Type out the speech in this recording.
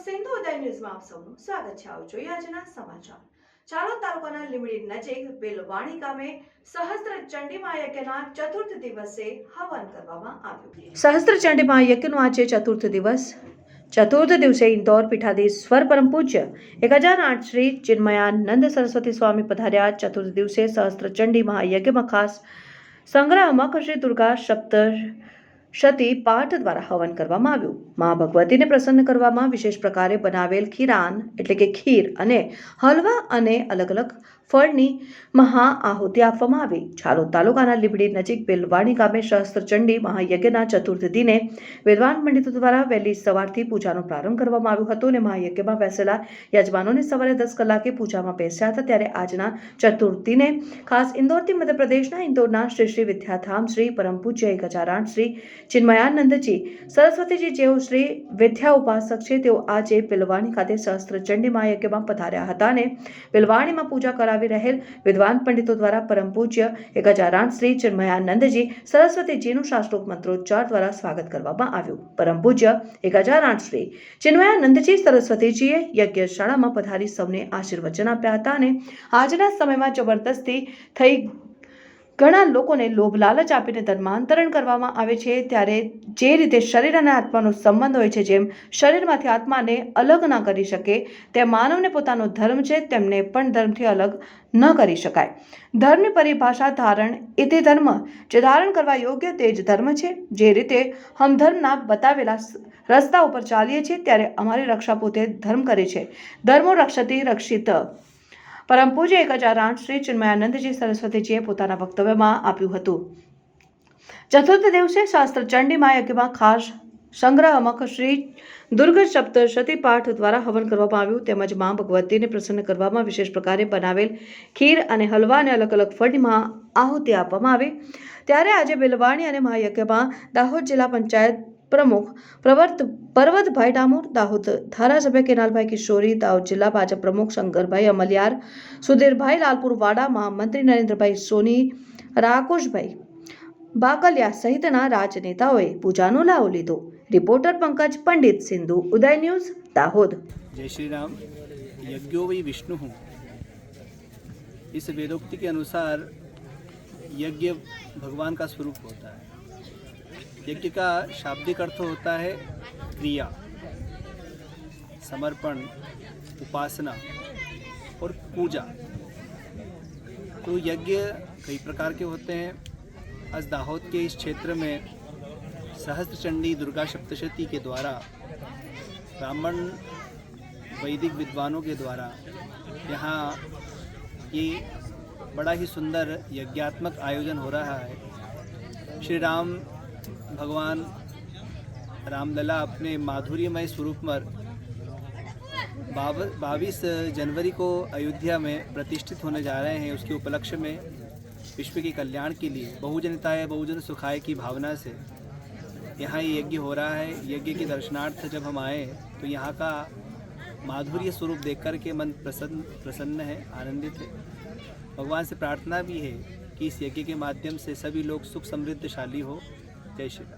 ન્યૂઝમાં આપ સૌનું સ્વાગત છે. આવો જોઈએ આજના સમાચાર. ચાલોદ તાલુકાના લીમડી નજીક બેલવાણી ગામે સહસ્ત્ર ચંડીમા યજ્ઞના ચતુર્થ દિવસે હવન કરવામાં આવ્યું. સહસ્ત્ર ચંડીમા યજ્ઞનો આજે ચતુર્થ દિવસ. ચતુર્થ દિવસે ઇન્દોર પીઠાધીશ્વર પરમ પૂજ્ય એક હજાર આઠ શ્રી ચિન્મયાનંદ સરસ્વતી સ્વામી પધાર્યા. ચતુર્થ દિવસે સહસ્ત્ર ચંડી મહાયજ્ઞમાં ખાસ સંગ્રહમાં શ્રી દુર્ગા સપ્ત શતી પાઠ દ્વારા હવન કરવામાં આવ્યું. મા ભગવતીને પ્રસન્ન કરવામાં વિશેષ પ્રકારે બનાવેલ ખીરાન એટલે કે ખીર અને હલવા અને અલગ અલગ ફળની મહા આહુતિ આપવામાં આવી. છાલોદ તાલુકાના લીબડી નજીક બેલવાણી ગામે સહસ્ત્રચંડી મહાયજ્ઞના ચતુર્થ દિને વિદ્વાન પંડિતો દ્વારા વહેલી સવારથી પૂજાનો પ્રારંભ કરવામાં આવ્યો હતો અને મહાયજ્ઞમાં બેસેલા યજમાનોને સવારે દસ કલાકે પૂજામાં બેસ્યા હતા. ત્યારે આજના ચતુર્થીને ખાસ ઇન્દોરથી મધ્યપ્રદેશના ઇન્દોરના શ્રી શ્રી વિદ્યાધામ શ્રી પરમ પૂજ્ય હજાર શ્રી ચિન્મયાનંદજી, સરસ્વતીજી જેઓ શ્રી વિદ્યા ઉપાસક છે, તેઓ આજે પિલવાણી ખાતે સહસ્ત્ર ચંડી મહાયજ્ઞમાં પધાર્યા હતા અને પિલવાણીમાં પૂજા કરાવી રહેલ વિદ્વાન પંડિતો દ્વારા પરમ પૂજ્ય એક હજાર આઠ શ્રી ચિન્મયાનંદજી, સરસ્વતીજીનું શાસ્ત્રોક મંત્રોચ્ચાર દ્વારા સ્વાગત કરવામાં આવ્યું. પરમ પૂજ્ય એક હજાર આઠ શ્રી ચિન્મયાનંદજી સરસ્વતીજીએ યજ્ઞશાળામાં પધારી સૌને આશીર્વચન આપ્યા હતા અને આજના સમયમાં જબરદસ્તી થઈ ઘણા લોકોને લોભ લાલચ આપીને ધર્માંતરણ કરવામાં આવે છે, ત્યારે જે રીતે શરીર અને આત્માનો સંબંધ હોય છે, જેમ શરીરમાંથી આત્માને અલગ ના કરી શકે તેમ માનવને પોતાનો ધર્મ છે, તેમને પણ ધર્મથી અલગ ન કરી શકાય. ધર્મની પરિભાષા ધારણ એ તે ધર્મ જે ધારણ કરવા યોગ્ય તે જ ધર્મ છે. જે રીતે હમધર્મના બતાવેલા રસ્તા ઉપર ચાલીએ છીએ, ત્યારે અમારી રક્ષા પોતે ધર્મ કરે છે. ધર્મો રક્ષતી, રક્ષિત પરમ પૂજ્ય એક હજાર આઠ શ્રી ચિન્મયાનંદજી સરસ્વતીજીએ પોતાના વક્તવ્યમાં આપ્યું હતું. ચતુર્થ દિવસે શાસ્ત્ર ચંડીમાં યજ્ઞમાં ખાસ સંગ્રહમક શ્રી દુર્ગ સપ્તશતી પાઠ દ્વારા હવન કરવામાં આવ્યું. તેમજ મા ભગવતીને પ્રસન્ન કરવામાં વિશેષ પ્રકારે બનાવેલ ખીર અને હલવા અને અલગ અલગ ફળમાં આહુતિ આપવામાં આવી. ત્યારે આજે બેલવાણી અને મહાયજ્ઞમાં દાહોદ જિલ્લા પંચાયત પ્રમુખ પ્રવર્ત પર્વતભાઈ ડામોર દાહોદ ધારાસભ્ય કેનાલભાઈ કિશોરી દાહોદ જિલ્લા ભાજપ પ્રમુખ શંકરભાઈ અમલિયાર સુધીરભાઈ લાલપુર વાડા મહામંત્રી નરેન્દ્રભાઈ સોની રાકુશભાઈ બાકલિયા સહિતના રાજનેતાઓએ પૂજાનો લાવો લીધો રિપોર્ટર પંકજ પંડિત સિંધુ ઉદય ન્યૂઝ દાહોદ जय श्री राम यज्ञो वै विष्णु इस वेदोक्ति के अनुसार यज्ञ भगवान का स्वरूप होता है यज्ञ का शाब्दिक अर्थ होता है क्रिया, समर्पण, उपासना और पूजा। तो यज्ञ कई प्रकार के होते हैं। आज दाहोद के इस क्षेत्र में सहस्त्र चंडी दुर्गा सप्तशती के द्वारा, ब्राह्मण वैदिक विद्वानों के द्वारा यहाँ ये बड़ा ही सुंदर यज्ञात्मक आयोजन हो रहा है। श्री राम भगवान रामलला अपने माधुर्यमय स्वरूप पर बाईस जनवरी को अयोध्या में प्रतिष्ठित होने जा रहे हैं उसके उपलक्ष्य में विश्व के कल्याण के लिए बहुजनताय बहुजन सुखाय की भावना से यहाँ ये यज्ञ हो रहा है। यज्ञ के दर्शनार्थ जब हम आए तो यहाँ का माधुर्य स्वरूप देख कर के मन प्रसन्न प्रसन्न है, आनंदित है। भगवान से प्रार्थना भी है कि इस यज्ञ के माध्यम से सभी लोग सुख समृद्धशाली हो। Değişik.